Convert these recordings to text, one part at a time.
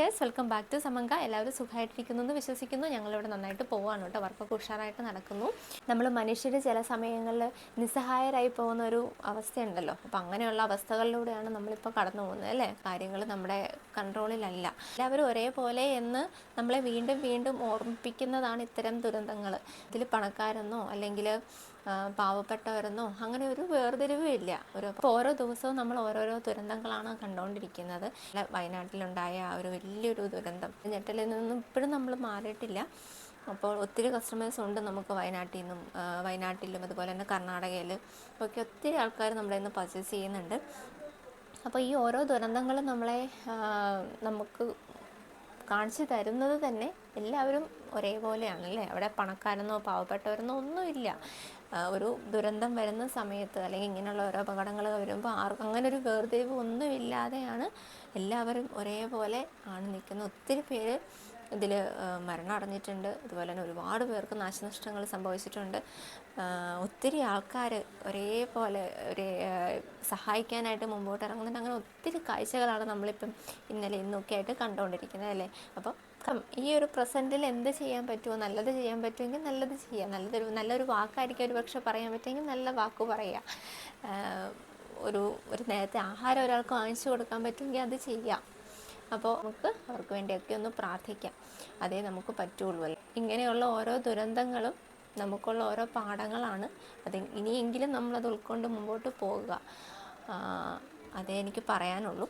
Yes welcome back to സമങ്ക എല്ലാവരും സുഖമായിട്ടിരിക്കുന്നു എന്ന് വിശ്വസിക്കുന്നു. ഞങ്ങളിവിടെ നന്നായിട്ട് പോവാണ് കേട്ടോ. വർക്കൊക്കെ ഉഷാറായിട്ട് നടക്കുന്നു. നമ്മൾ മനുഷ്യർ ചില സമയങ്ങളിൽ നിസ്സഹായരായി പോകുന്ന ഒരു അവസ്ഥയുണ്ടല്ലോ. അപ്പം അങ്ങനെയുള്ള അവസ്ഥകളിലൂടെയാണ് നമ്മളിപ്പോൾ കടന്നു പോകുന്നത് അല്ലേ? കാര്യങ്ങൾ നമ്മുടെ കൺട്രോളിലല്ല എല്ലാവരും ഒരേപോലെ എന്ന് നമ്മളെ വീണ്ടും വീണ്ടും ഓർമ്മിപ്പിക്കുന്നതാണ് ഇത്തരം ദുരന്തങ്ങൾ ഇതിൽ പണക്കാരെന്നോ അല്ലെങ്കിൽ പാവപ്പെട്ടവരെന്നോ അങ്ങനെ ഒരു വേർതിരിവും ഇല്ല ഒരു ഓരോ ദിവസവും നമ്മൾ ഓരോരോ ദുരന്തങ്ങളാണ് കണ്ടുകൊണ്ടിരിക്കുന്നത് വയനാട്ടിലുണ്ടായ ആ ഒരു വലിയൊരു ദുരന്തം. ഞെട്ടലിൽ നിന്നും ഇപ്പോഴും നമ്മൾ മാറിയിട്ടില്ല. അപ്പോൾ ഒത്തിരി കസ്റ്റമേഴ്സ് ഉണ്ട് നമുക്ക് വയനാട്ടിൽ നിന്നും വയനാട്ടിലും അതുപോലെ തന്നെ കർണാടകയിൽ ഒക്കെ ഒത്തിരി ആൾക്കാർ നമ്മുടെ നിന്ന് പർച്ചേസ് ചെയ്യുന്നുണ്ട്. അപ്പോൾ ഈ ഓരോ ദുരന്തങ്ങളും നമ്മളെ നമുക്ക് കാണിച്ചു തരുന്നത് തന്നെ എല്ലാവരും ഒരേപോലെയാണ് അല്ലേ അവിടെ പണക്കാരെന്നോ പാവപ്പെട്ടവരെന്നോ ഒന്നുമില്ല. ഒരു ദുരന്തം വരുന്ന സമയത്ത് അല്ലെങ്കിൽ ഇങ്ങനെയുള്ള ഓരോ അപകടങ്ങൾ വരുമ്പോൾ ആർക്കും അങ്ങനെ ഒരു വേർതിരിവ് ഒന്നുമില്ലാതെയാണ് എല്ലാവരും ഒരേപോലെ ആണ് നിൽക്കുന്നത്. ഒത്തിരി പേര് ഇതിൽ മരണം അടഞ്ഞിട്ടുണ്ട്. അതുപോലെ തന്നെ ഒരുപാട് പേർക്ക് നാശനഷ്ടങ്ങൾ സംഭവിച്ചിട്ടുണ്ട്. ഒത്തിരി ആൾക്കാർ ഒരേപോലെ ഒരേ സഹായിക്കാനായിട്ട് മുമ്പോട്ട് ഇറങ്ങുന്നുണ്ട്. അങ്ങനെ ഒത്തിരി കാഴ്ചകളാണ് നമ്മളിപ്പം ഇന്നലെ ഇന്നൊക്കെ ആയിട്ട് കണ്ടുകൊണ്ടിരിക്കുന്നത് അല്ലേ? അപ്പം ഈ ഒരു പ്രസന്റിൽ എന്ത് ചെയ്യാൻ പറ്റുമോ? നല്ലത് ചെയ്യാൻ പറ്റുമെങ്കിൽ നല്ലത് ചെയ്യാം. നല്ലതൊരു നല്ലൊരു വാക്കായിരിക്കും ഒരു പക്ഷെ പറയാൻ പറ്റുമെങ്കിൽ നല്ല വാക്ക് പറയുക ഒരു ഒരു നേരത്തെ ആഹാരം ഒരാൾക്ക് വാങ്ങിച്ചു കൊടുക്കാൻ പറ്റുമെങ്കിൽ അത് ചെയ്യാം. അപ്പോൾ നമുക്ക് അവർക്ക് വേണ്ടിയൊക്കെ ഒന്ന് പ്രാർത്ഥിക്കാം. അതേ നമുക്ക് പറ്റുള്ളൂ ഇങ്ങനെയുള്ള ഓരോ ദുരന്തങ്ങളും നമുക്കുള്ള ഓരോ പാഠങ്ങളാണ്. അത് ഇനിയെങ്കിലും നമ്മളത് ഉൾക്കൊണ്ട് മുമ്പോട്ട് പോകുക. അതേ എനിക്ക് പറയാനുള്ളൂ.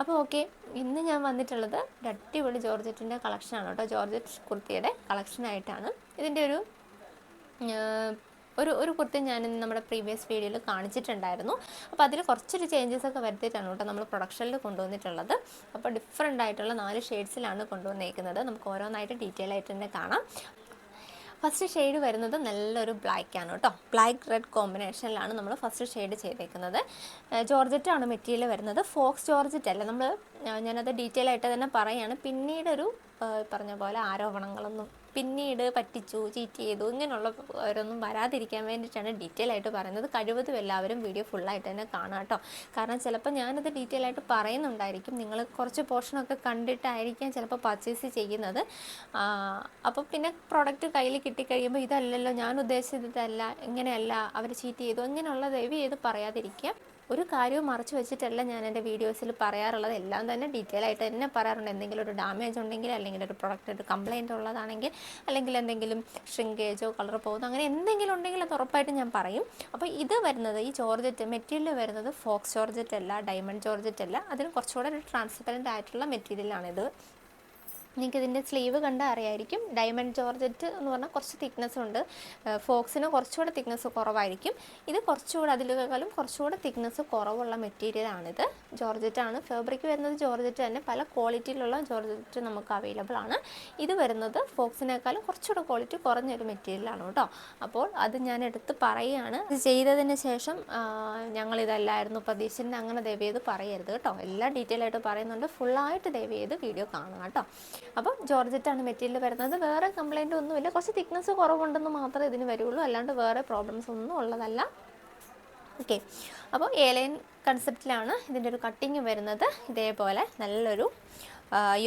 അപ്പോൾ ഓക്കെ ഇന്ന് ഞാൻ വന്നിട്ടുള്ളത് ഒരു അടിപൊളി ജോർജറ്റിന്റെ കളക്ഷനാണ് കേട്ടോ. ജോർജറ്റ് കുർത്തിയുടെ കളക്ഷനായിട്ടാണ്. ഇതിന്റെ ഒരു ഒരു ഒരു കുർത്തി ഞാൻ നമ്മുടെ പ്രീവിയസ് വീഡിയോയിൽ കാണിച്ചിട്ടുണ്ടായിരുന്നു. അപ്പോൾ അതിൽ കുറച്ചൊരു ചേഞ്ചസ് ഒക്കെ വരുത്തിയിട്ടാണ് കേട്ടോ നമ്മൾ പ്രൊഡക്ഷനിൽ കൊണ്ടുവന്നിട്ടുള്ളത്. അപ്പോൾ ഡിഫറെന്റ് ആയിട്ടുള്ള നാല് ഷെയ്ഡ്സിലാണ് കൊണ്ടുവന്നേക്കുന്നത്. നമുക്ക് ഓരോന്നായിട്ട് ഡീറ്റെയിൽ ആയിട്ട് തന്നെ കാണാം. ഫസ്റ്റ് ഷെയ്ഡ് വരുന്നത് നല്ലൊരു ബ്ലാക്ക് ആണ് കേട്ടോ. ബ്ലാക്ക് റെഡ് കോമ്പിനേഷനിലാണ് നമ്മൾ ഫസ്റ്റ് ഷെയ്ഡ് ചെയ്തേക്കുന്നത്. ജോർജറ്റാണ് മെറ്റീരിയൽ വരുന്നത്. ഫോക്സ് ജോർജറ്റ് അല്ല. നമ്മൾ ഞാനത് ഡീറ്റെയിൽ ആയിട്ട് തന്നെ പറയുകയാണ് പിന്നീടൊരു പറഞ്ഞ പോലെ ആരോപണങ്ങളൊന്നും പിന്നീട് പറ്റിച്ചു ചീറ്റ് ചെയ്തു ഇങ്ങനെയുള്ള ഓരോന്നും വരാതിരിക്കാൻ വേണ്ടിയിട്ടാണ് ഡീറ്റെയിൽ ആയിട്ട് പറയുന്നത്. കഴിവതും എല്ലാവരും വീഡിയോ ഫുള്ളായിട്ട് തന്നെ കാണാം കേട്ടോ. കാരണം ചിലപ്പോൾ ഞാനത് ഡീറ്റെയിൽ ആയിട്ട് പറയുന്നുണ്ടായിരിക്കും. നിങ്ങൾ കുറച്ച് പോർഷനൊക്കെ കണ്ടിട്ടായിരിക്കാം ചിലപ്പോൾ പർച്ചേസ് ചെയ്യുന്നത്. അപ്പോൾ പിന്നെ പ്രോഡക്റ്റ് കയ്യിൽ കിട്ടിക്കഴിയുമ്പോൾ ഇതല്ലല്ലോ ഞാൻ ഉദ്ദേശിച്ചതല്ല ഇങ്ങനെയല്ല അവർ ചീറ്റ് ചെയ്തു ഇങ്ങനെയുള്ള ദയവ് ചെയ്ത് പറയാതിരിക്കുക. ഒരു കാര്യവും മറച്ചു വെച്ചിട്ടല്ല ഞാൻ എന്റെ വീഡിയോസിൽ പറയാറുള്ളത്. എല്ലാം തന്നെ ഡീറ്റെയിൽ ആയിട്ട് തന്നെ പറയാറുണ്ട്. എന്തെങ്കിലും ഒരു ഡാമേജ് ഉണ്ടെങ്കിൽ അല്ലെങ്കിൽ ഒരു പ്രൊഡക്റ്റ് ഒരു കംപ്ലൈന്റ് ഉള്ളതാണെങ്കിൽ അല്ലെങ്കിൽ എന്തെങ്കിലും ഷ്രിങ്കേജോ കളർ പോകുന്നോ അങ്ങനെ എന്തെങ്കിലും ഉണ്ടെങ്കിൽ അത് ഉറപ്പായിട്ടും ഞാൻ പറയും. അപ്പോൾ ഇത് വരുന്നത് ഈ ജോർജറ്റ് മെറ്റീരിയൽ വരുന്നത് ഫോക്സ് ജോർജറ്റ് അല്ല ഡയമണ്ട് ജോർജറ്റ് അല്ല അതിന് കുറച്ചുകൂടെ ഒരു ട്രാൻസ്പെറന്റ് ആയിട്ടുള്ള മെറ്റീരിയലാണിത് നിങ്ങൾക്ക് ഇതിന്റെ സ്ലീവ് കണ്ടാൽ അറിയായിരിക്കും. ഡയമണ്ട് ജോർജറ്റ് എന്ന് പറഞ്ഞാൽ കുറച്ച് തിക്നെസ് ഉണ്ട്. ഫോക്സിന് കുറച്ചുകൂടെ തിക്നെസ് കുറവായിരിക്കും. ഇത് കുറച്ചുകൂടെ അതിലേക്കാളും കുറച്ചുകൂടെ തിക്നെസ് കുറവുള്ള മെറ്റീരിയലാണിത് ജോർജറ്റ് ആണ്. ഫാബ്രിക് വരുന്നത് ജോർജറ്റ് തന്നെ. പല ക്വാളിറ്റിയിലുള്ള ജോർജറ്റ് നമുക്ക് അവൈലബിൾ ആണ്. ഇത് വരുന്നത് ഫോക്സിനേക്കാളും കുറച്ചുകൂടെ ക്വാളിറ്റി കുറഞ്ഞൊരു മെറ്റീരിയലാണ് കേട്ടോ. അപ്പോൾ അത് ഞാൻ എടുത്ത് പറയുകയാണ്. ഇത് ചെയ്തതിന് ശേഷം ഞങ്ങളിതല്ലായിരുന്നു പ്രതീക്ഷിച്ചിട്ട് അങ്ങനെ ദയവ് ചെയ്ത് പറയരുത് കേട്ടോ. എല്ലാം ഡീറ്റെയിൽ ആയിട്ട് പറയുന്നുണ്ട്. ഫുള്ളായിട്ട് ദയവ് ചെയ്ത് വീഡിയോ കാണുക കേട്ടോ. അപ്പോൾ ജോർജറ്റാണ് മെറ്റീരിയൽ വരുന്നത്. വേറെ കംപ്ലൈന്റ് ഒന്നുമില്ല. കുറച്ച് തിക്നെസ് കുറവുണ്ടെന്ന് മാത്രമേ ഇതിന് വരുള്ളൂ. അല്ലാണ്ട് വേറെ പ്രോബ്ലംസ് ഒന്നും ഉള്ളതല്ല. ഓക്കെ അപ്പോൾ ഏലൈൻ കൺസെപ്റ്റിലാണ് ഇതിന്റെ ഒരു കട്ടിങ് വരുന്നത്. ഇതേപോലെ നല്ലൊരു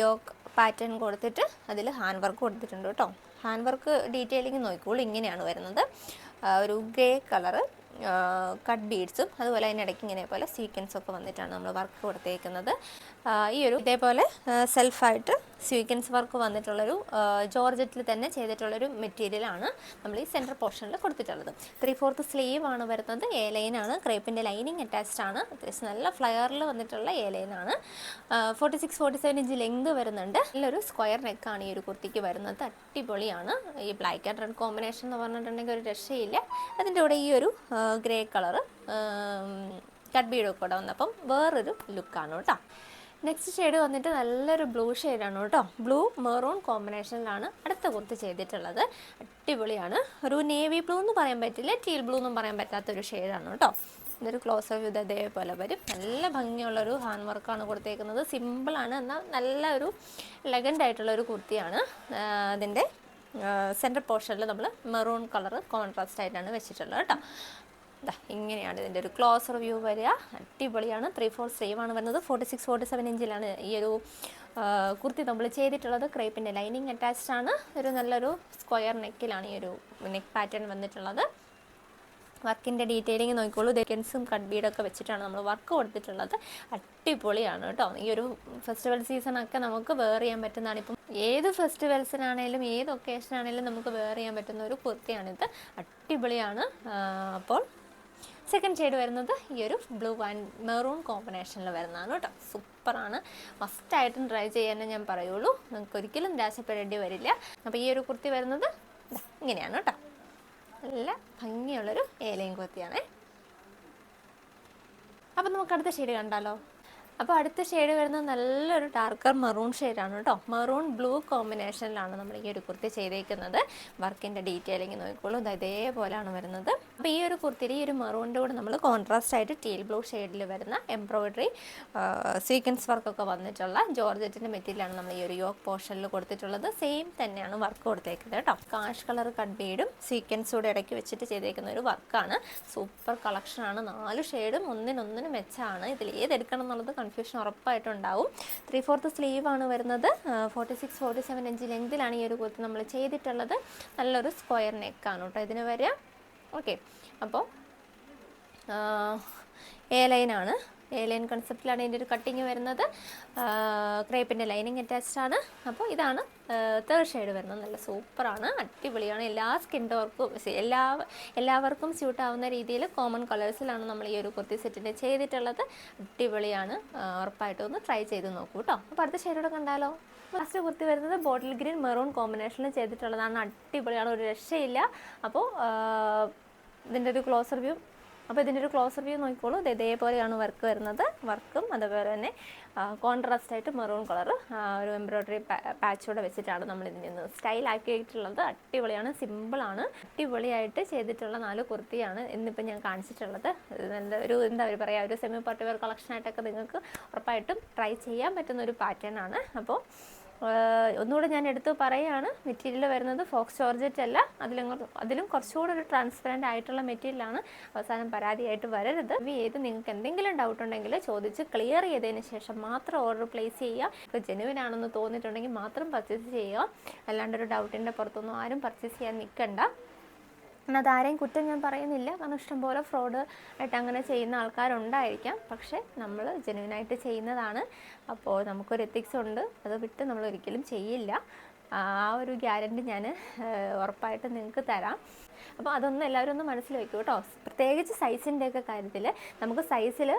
യോക്ക് പാറ്റേൺ കൊടുത്തിട്ട് അതിൽ ഹാൻഡ് വർക്ക് കൊടുത്തിട്ടുണ്ട് കേട്ടോ. ഹാൻഡ് വർക്ക് ഡീറ്റെയിലിംഗ് നോക്കിക്കോളൂ. ഇങ്ങനെയാണ് വരുന്നത്. ഒരു ഗ്രേ കളറ് കട്ട് ബീഡ്സും അതുപോലെ അതിനിടയ്ക്ക് ഇങ്ങനെ പോലെ സീക്വൻസ് ഒക്കെ വന്നിട്ടാണ് നമ്മൾ വർക്ക് കൊടുത്തേക്കുന്നത്. ഈ ഒരു ഇതേപോലെ സെൽഫായിട്ട് സ്വീക്വൻസ് വർക്ക് വന്നിട്ടുള്ളൊരു ജോർജറ്റിൽ തന്നെ ചെയ്തിട്ടുള്ളൊരു മെറ്റീരിയലാണ് നമ്മൾ ഈ സെന്റർ പോർഷനിൽ കൊടുത്തിട്ടുള്ളത്. ത്രീ ഫോർത്ത് സ്ലീവ് ആണ് വരുന്നത്. എ ലൈനാണ് ക്രേപ്പിന്റെ ലൈനിങ് അറ്റാച്ച്ഡ് ആണ്. അത്യാവശ്യം നല്ല ഫ്ലയറിൽ വന്നിട്ടുള്ള എ ലൈനാണ് forty six forty seven inch length വരുന്നുണ്ട്. നല്ലൊരു സ്ക്വയർ നെക്കാണ് ഈ ഒരു കുർത്തിക്ക് വരുന്നത്. അടിപൊളിയാണ്. ഈ ബ്ലാക്ക് ആൻഡ് റെഡ് കോമ്പിനേഷൻ എന്ന് പറഞ്ഞിട്ടുണ്ടെങ്കിൽ ഒരു രക്ഷയില്ല. അതിന്റെ കൂടെ ഈ ഒരു ഗ്രേ കളറ് കട്ട് ബീഡൊക്കെ കൂടെ വന്നപ്പം വേറൊരു ലുക്കാണ് കേട്ടോ. നെക്സ്റ്റ് ഷെയ്ഡ് വന്നിട്ട് നല്ലൊരു ബ്ലൂ ഷെയ്ഡാണ് കേട്ടോ. ബ്ലൂ മെറൂൺ കോമ്പിനേഷനിലാണ് അടുത്ത കുർത്തി ചെയ്തിട്ടുള്ളത്. അടിപൊളിയാണ്. ഒരു നേവി ബ്ലൂ എന്ന് പറയാൻ പറ്റില്ല ടീൽ ബ്ലൂ എന്നും പറയാൻ പറ്റാത്തൊരു ഷെയ്ഡാണ് കേട്ടോ. ഇതൊരു ക്ലോസ് ഓഫ് ഇത് അതേപോലെ വരും. നല്ല ഭംഗിയുള്ളൊരു ഹാൻഡ് വർക്കാണ് കൊടുത്തേക്കുന്നത്. സിമ്പിളാണ് എന്നാൽ നല്ല ഒരു ലെഗൻഡ് ആയിട്ടുള്ള ഒരു കുർത്തിയാണ് അതിന്റെ സെന്റർ പോർഷനിൽ നമ്മൾ മെറൂൺ കളർ കോൺട്രാസ്റ്റ് ആയിട്ടാണ് വെച്ചിട്ടുള്ളത് കേട്ടോ. ഇങ്ങനെയാണ് ഇതിന്റെ ഒരു ക്ലോസർ വ്യൂ വരിക. അടിപൊളിയാണ്. ത്രീ ഫോർ സ്ലീവ് ആണ് വരുന്നത്. ഫോർട്ടി സിക്സ് ഫോർട്ടി സെവൻ ഇഞ്ചിലാണ് ഈ ഒരു കുർത്തി നമ്മൾ ചെയ്തിട്ടുള്ളത്. ക്രേപ്പിന്റെ ലൈനിങ് അറ്റാച്ച്ഡ് ആണ്. ഒരു നല്ലൊരു സ്ക്വയർ നെക്കിലാണ് ഈ ഒരു നെക്ക് പാറ്റേൺ വന്നിട്ടുള്ളത്. വർക്കിന്റെ ഡീറ്റെയിലിംഗ് നോക്കിക്കോളൂ. ഡെക്കൻസും കട്ട് ബീഡൊക്കെ വെച്ചിട്ടാണ് നമ്മൾ വർക്ക് കൊടുത്തിട്ടുള്ളത്. അടിപൊളിയാണ് കേട്ടോ. ഈ ഒരു ഫെസ്റ്റിവൽ സീസണൊക്കെ നമുക്ക് വെയർ ചെയ്യാൻ പറ്റുന്നതാണ്. ഇപ്പം ഏത് ഫെസ്റ്റിവൽസിനാണേലും ഏത് ഒക്കേഷനാണേലും നമുക്ക് വെയർ ചെയ്യാൻ പറ്റുന്ന ഒരു കുർത്തിയാണിത്. അടിപൊളിയാണ്. അപ്പോൾ സെക്കൻഡ് ഷെയ്ഡ് വരുന്നത് ഈ ഒരു ബ്ലൂ ആൻഡ് മെറൂൺ കോമ്പിനേഷനിൽ വരുന്നതാണ് കേട്ടോ. സൂപ്പറാണ്. മസ്റ്റായിട്ടും ട്രൈ ചെയ്യാനേ ഞാൻ പറയുള്ളൂ. നിങ്ങൾക്ക് ഒരിക്കലും നിരാശപ്പെടേണ്ടി വരില്ല. അപ്പോൾ ഈ ഒരു കുർത്തി വരുന്നത് ഇങ്ങനെയാണ് കേട്ടോ. നല്ല ഭംഗിയുള്ളൊരു ഏലയും കുർത്തിയാണേ. അപ്പം നമുക്ക് അടുത്ത ഷെയ്ഡ് കണ്ടാലോ? അപ്പോൾ അടുത്ത ഷെയ്ഡ് വരുന്നത് നല്ലൊരു ഡാർക്കർ മെറൂൺ ഷെയ്ഡാണ് കേട്ടോ. മറൂൺ ബ്ലൂ കോമ്പിനേഷനിലാണ് നമ്മൾ ഈ ഒരു കുർത്തി ചെയ്തേക്കുന്നത്. വർക്കിന്റെ ഡീറ്റെയിലിംഗ് നോക്കിക്കോളൂ. ഇത് ഇതേപോലെയാണ് വരുന്നത്. അപ്പോൾ ഈ ഒരു കുർത്തിയിൽ ഈ ഒരു മറൂണിന്റെ കൂടെ നമ്മൾ കോൺട്രാസ്റ്റ് ആയിട്ട് ടീൽ ബ്ലൂ ഷെയ്ഡിൽ വരുന്ന എംബ്രോയിഡറി സീക്വൻസ് വർക്കൊക്കെ വന്നിട്ടുള്ള ജോർജറ്റിന്റെ മെറ്റീരിയലാണ് നമ്മൾ ഈ ഒരു യോക്ക് പോർഷനിൽ കൊടുത്തിട്ടുള്ളത്. സെയിം തന്നെയാണ് വർക്ക് കൊടുത്തേക്കുന്നത് കേട്ടോ. കാഷ് കളർ കട്ട് ബീഡും സീക്വൻസൂടെ ഇടയ്ക്ക് വെച്ചിട്ട് ചെയ്തേക്കുന്ന ഒരു വർക്കാണ് സൂപ്പർ കളക്ഷനാണ് നാല് ഷെയ്ഡും ഒന്നിനൊന്നിന് മെച്ചാണ്. ഇതിൽ ഏതെടുക്കണം എന്നുള്ളത് കൺഫ്യൂഷൻ ഉറപ്പായിട്ടുണ്ടാവും. ത്രീ ഫോർത്ത് സ്ലീവ് ആണ് വരുന്നത്. Forty six forty seven inch ലെങ്തിലാണ് ഈ ഒരു കുത്ത് നമ്മൾ ചെയ്തിട്ടുള്ളത്. നല്ലൊരു സ്ക്വയർ നെക്കാണ് കേട്ടോ ഇതിന് വരിക. ഓക്കെ അപ്പോൾ എ ലൈനാണ് ലൈൻ കൺസെപ്റ്റിലാണ് ഇതിന്റെ ഒരു കട്ടിങ് വരുന്നത്. ക്രേപ്പിന്റെ ലൈനിങ് അറ്റാച്ച്ഡ് ആണ്. അപ്പോൾ ഇതാണ് തേർഡ് ഷെയ്ഡ് വരുന്നത്. നല്ല സൂപ്പറാണ്. അടിപൊളിയാണ്. എല്ലാ സ്കിൻ ടോർക്കും എല്ലാ എല്ലാവർക്കും സ്യൂട്ട് ആവുന്ന രീതിയിൽ കോമൺ കളേഴ്സിലാണ് നമ്മൾ ഈ ഒരു കുർത്തി സെറ്റിന്റെ ചെയ്തിട്ടുള്ളത്. അടിപൊളിയാണ്. ഉറപ്പായിട്ടും ഒന്ന് ട്രൈ ചെയ്ത് നോക്കൂ കേട്ടോ അപ്പോൾ അടുത്ത ഷെയ്ഡോടെ കണ്ടാലോ. ലാസ്റ്റ് കുർത്തി വരുന്നത് ബോട്ടിൽ ഗ്രീൻ മെറൂൺ കോമ്പിനേഷനിൽ ചെയ്തിട്ടുള്ളതാണ്. അടിപൊളിയാണ്. ഒരു രക്ഷയില്ല. അപ്പോൾ ഇതിന്റെ ഒരു ക്ലോസർ വ്യൂ അപ്പോൾ ഇതിന്റെ ഒരു ക്ലോസർ വ്യൂ നോക്കിക്കോളൂ. ഇത് ഇതേപോലെയാണ് വർക്ക് വരുന്നത്. വർക്കും അതുപോലെ തന്നെ കോൺട്രാസ്റ്റ് ആയിട്ട് മെറൂൺ കളർ ഒരു എംബ്രോയ്ഡറി പാച്ചോടെ വെച്ചിട്ടാണ് നമ്മൾ ഇതിൽ നിന്ന് സ്റ്റൈൽ ആക്കിയിട്ടുള്ളത്. അടിപൊളിയാണ് സിമ്പിളാണ് അടിപൊളിയായിട്ട് ചെയ്തിട്ടുള്ള നാല് കുർത്തിയാണ് ഇന്നിപ്പോൾ ഞാൻ കാണിച്ചിട്ടുള്ളത്. നല്ല ഒരു എന്താ പറയുക ഒരു സെമി പാർട്ടി വെയർ കളക്ഷനായിട്ടൊക്കെ നിങ്ങൾക്ക് ഉറപ്പായിട്ടും ട്രൈ ചെയ്യാൻ പറ്റുന്ന ഒരു പാറ്റേൺ ആണ്. അപ്പോൾ ഒന്നുകൂടെ ഞാൻ എടുത്ത് പറയുകയാണ് മെറ്റീരിയൽ വരുന്നത് ഫോക്സ് ജോർജറ്റ് അല്ല. അതിലും അതിലും കുറച്ചുകൂടെ ഒരു ട്രാൻസ്പെറന്റ് ആയിട്ടുള്ള മെറ്റീരിയലാണ് അവസാനം പരാതിയായിട്ട് വരരുത്. ഇത് ഏത് നിങ്ങൾക്ക് എന്തെങ്കിലും ഡൗട്ട് ഉണ്ടെങ്കിൽ ചോദിച്ച് ക്ലിയർ ചെയ്തതിന് ശേഷം മാത്രം ഓർഡർ പ്ലേസ് ചെയ്യുക. ഇപ്പോൾ ജെനുവിൻ ആണെന്ന് തോന്നിയിട്ടുണ്ടെങ്കിൽ മാത്രം പർച്ചേസ് ചെയ്യുക. അല്ലാണ്ട് ഒരു ഡൗട്ടിന്റെ പുറത്തൊന്നും ആരും പർച്ചേസ് ചെയ്യാൻ നിൽക്കണ്ട എന്നാൽ അതാരെയും കുറ്റം ഞാൻ പറയുന്നില്ല. കാരണം ഇഷ്ടംപോലെ ഫ്രോഡ് ആയിട്ട് അങ്ങനെ ചെയ്യുന്ന ആൾക്കാരുണ്ടായിരിക്കാം. പക്ഷേ നമ്മൾ ജെനുവിനായിട്ട് ചെയ്യുന്നതാണ്. അപ്പോൾ നമുക്കൊരു എത്തിക്സ് ഉണ്ട്. അത് വിട്ട് നമ്മൾ ഒരിക്കലും ചെയ്യില്ല. ആ ഒരു ഗ്യാരണ്ടി ഞാൻ ഉറപ്പായിട്ട് നിങ്ങൾക്ക് തരാം. അപ്പോൾ അതൊന്നും എല്ലാവരും ഒന്ന് മനസ്സിൽ വെക്കൂ കേട്ടോ. പ്രത്യേകിച്ച് സൈസിന്റെയൊക്കെ കാര്യത്തിൽ നമുക്ക് സൈസിൽ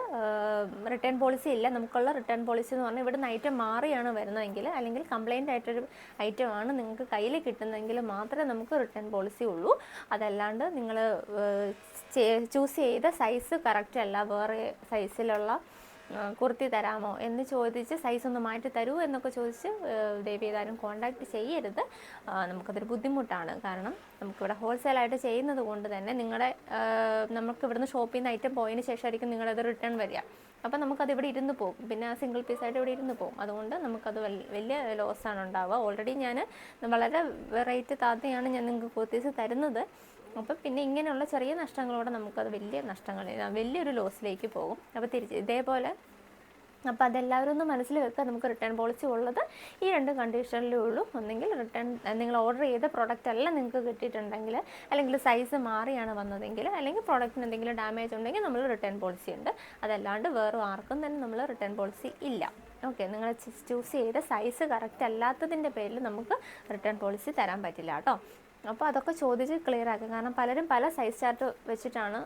റിട്ടേൺ പോളിസി ഇല്ല. നമുക്കുള്ള റിട്ടേൺ പോളിസി എന്ന് പറഞ്ഞാൽ ഇവിടുന്ന് ഐറ്റം മാറിയാണ് വരുന്നതെങ്കിൽ അല്ലെങ്കിൽ കംപ്ലൈന്റ് ആയിട്ടൊരു ആണ് നിങ്ങൾക്ക് കയ്യിൽ കിട്ടുന്നതെങ്കിൽ മാത്രമേ നമുക്ക് റിട്ടേൺ പോളിസി ഉള്ളൂ. അതല്ലാണ്ട് നിങ്ങൾ ചൂസ് ചെയ്ത സൈസ് കറക്റ്റ് അല്ല. വേറെ സൈസിലുള്ള കുർത്തി തരാമോ എന്ന് ചോദിച്ച് സൈസ് ഒന്ന് മാറ്റി തരൂ എന്നൊക്കെ ചോദിച്ച് ദേവി ചെയ്താലും കോണ്ടാക്ട് ചെയ്യരുത്. നമുക്കതൊരു ബുദ്ധിമുട്ടാണ്. കാരണം നമുക്കിവിടെ ഹോൾസെയിലായിട്ട് ചെയ്യുന്നത് കൊണ്ട് തന്നെ നിങ്ങളുടെ നമുക്ക് ഇവിടുന്ന് ഷോപ്പിൽ നിന്ന് ഐറ്റം പോയതിന് ശേഷമായിരിക്കും നിങ്ങളത് റിട്ടേൺ വരിക. അപ്പോൾ നമുക്കത് ഇവിടെ ഇരുന്ന് പോകും. പിന്നെ ആ സിംഗിൾ പീസായിട്ട് ഇവിടെ ഇരുന്ന് പോകും. അതുകൊണ്ട് നമുക്കത് വലിയ വലിയ ആണ് ഉണ്ടാവുക. ഓൾറെഡി ഞാൻ വളരെ റേറ്റ് താത്തയാണ് ഞാൻ നിങ്ങൾക്ക് കുർത്തീസ് തരുന്നത്. അപ്പം പിന്നെ ഇങ്ങനെയുള്ള ചെറിയ നഷ്ടങ്ങളോടെ നമുക്കത് വലിയ നഷ്ടങ്ങൾ വലിയൊരു ലോസിലേക്ക് പോകും. അപ്പോൾ തിരിച്ച് ഇതേപോലെ അപ്പോൾ അതെല്ലാവരും ഒന്ന് മനസ്സിൽ വെക്കുക. നമുക്ക് റിട്ടേൺ പോളിസി ഉള്ളത് ഈ രണ്ട് കണ്ടീഷനിലേ ഉള്ളൂ. ഒന്നെങ്കിൽ റിട്ടേൺ നിങ്ങൾ ഓർഡർ ചെയ്ത പ്രോഡക്റ്റ് അല്ല നിങ്ങൾക്ക് കിട്ടിയിട്ടുണ്ടെങ്കിൽ അല്ലെങ്കിൽ സൈസ് മാറിയാണ് വന്നതെങ്കിൽ അല്ലെങ്കിൽ പ്രോഡക്റ്റിന് എന്തെങ്കിലും ഡാമേജ് ഉണ്ടെങ്കിൽ നമ്മൾ റിട്ടേൺ പോളിസി ഉണ്ട്. അതല്ലാണ്ട് വേറെ ആർക്കും തന്നെ നമ്മൾ റിട്ടേൺ പോളിസി ഇല്ല. ഓക്കെ നിങ്ങൾ ചൂസ് ചെയ്ത സൈസ് കറക്റ്റ് അല്ലാത്തതിന്റെ പേരിൽ നമുക്ക് റിട്ടേൺ പോളിസി തരാൻ പറ്റില്ല കേട്ടോ. അപ്പോൾ അതൊക്കെ ചോദിച്ച് ക്ലിയർ ആക്കുക കാരണം പലരും പല സൈസ് ചാർട്ട് വെച്ചിട്ടാണ്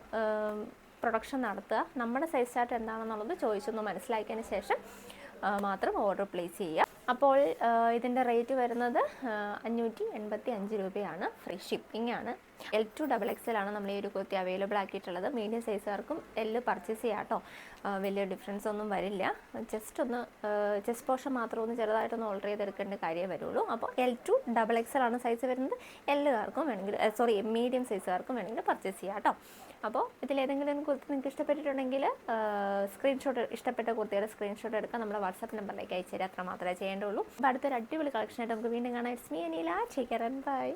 പ്രൊഡക്ഷൻ നടത്തുക. നമ്മുടെ സൈസ് ചാർട്ട് എന്താണെന്നുള്ളത് ചോദിച്ചൊന്ന് മനസ്സിലാക്കിയതിന് ശേഷം മാത്രം ഓർഡർ പ്ലേസ് ചെയ്യുക. അപ്പോൾ ഇതിന്റെ റേറ്റ് വരുന്നത് അഞ്ഞൂറ്റി എൺപത്തി അഞ്ച് രൂപയാണ്. ഫ്രീ ഷിപ്പിംഗ് ആണ്. എൽ ടു ഡബിൾ എക്സ് ആണ് നമ്മൾ ഈ ഒരു കുർത്തി അവൈലബിൾ ആക്കിയിട്ടുള്ളത്. മീഡിയം സൈസുകാർക്കും എല്ല് പർച്ചേസ് ചെയ്യാം കേട്ടോ വലിയ ഡിഫറൻസ് ഒന്നും വരില്ല. ജസ്റ്റ് ഒന്ന് ചെസ്റ്റ് പോർഷൻ മാത്രം ഒന്ന് ചെറുതായിട്ടൊന്ന് ഓൾഡർ ചെയ്തെടുക്കേണ്ട കാര്യമേ വരുള്ളൂ. അപ്പോൾ എൽ ടു ഡബിൾ എക്സ് ആണ് സൈസ് വരുന്നത്. എല്ലുകാർക്കും വേണമെങ്കിൽ സോറി മീഡിയം സൈസുകാർക്കും വേണമെങ്കിൽ പർച്ചേസ് ചെയ്യാം കേട്ടോ അപ്പോൾ ഇതിലേതെങ്കിലും കുർത്തി നിങ്ങൾക്ക് ഇഷ്ടപ്പെട്ടിട്ടുണ്ടെങ്കിൽ സ്ക്രീൻഷോട്ട് ഇഷ്ടപ്പെട്ട കുർത്തിയുടെ സ്ക്രീൻഷോട്ട് എടുക്കാൻ നമ്മുടെ വാട്സാപ്പ് നമ്പറിലേക്ക് അയച്ചു തരാം. അത്ര മാത്രമേ ചെയ്യേണ്ടുള്ളൂ. അപ്പോൾ അടുത്തൊരു അടിപൊളി കളക്ഷനായിട്ട് നമുക്ക് വീണ്ടും കാണാം. It's me Anila Chekkaran and bye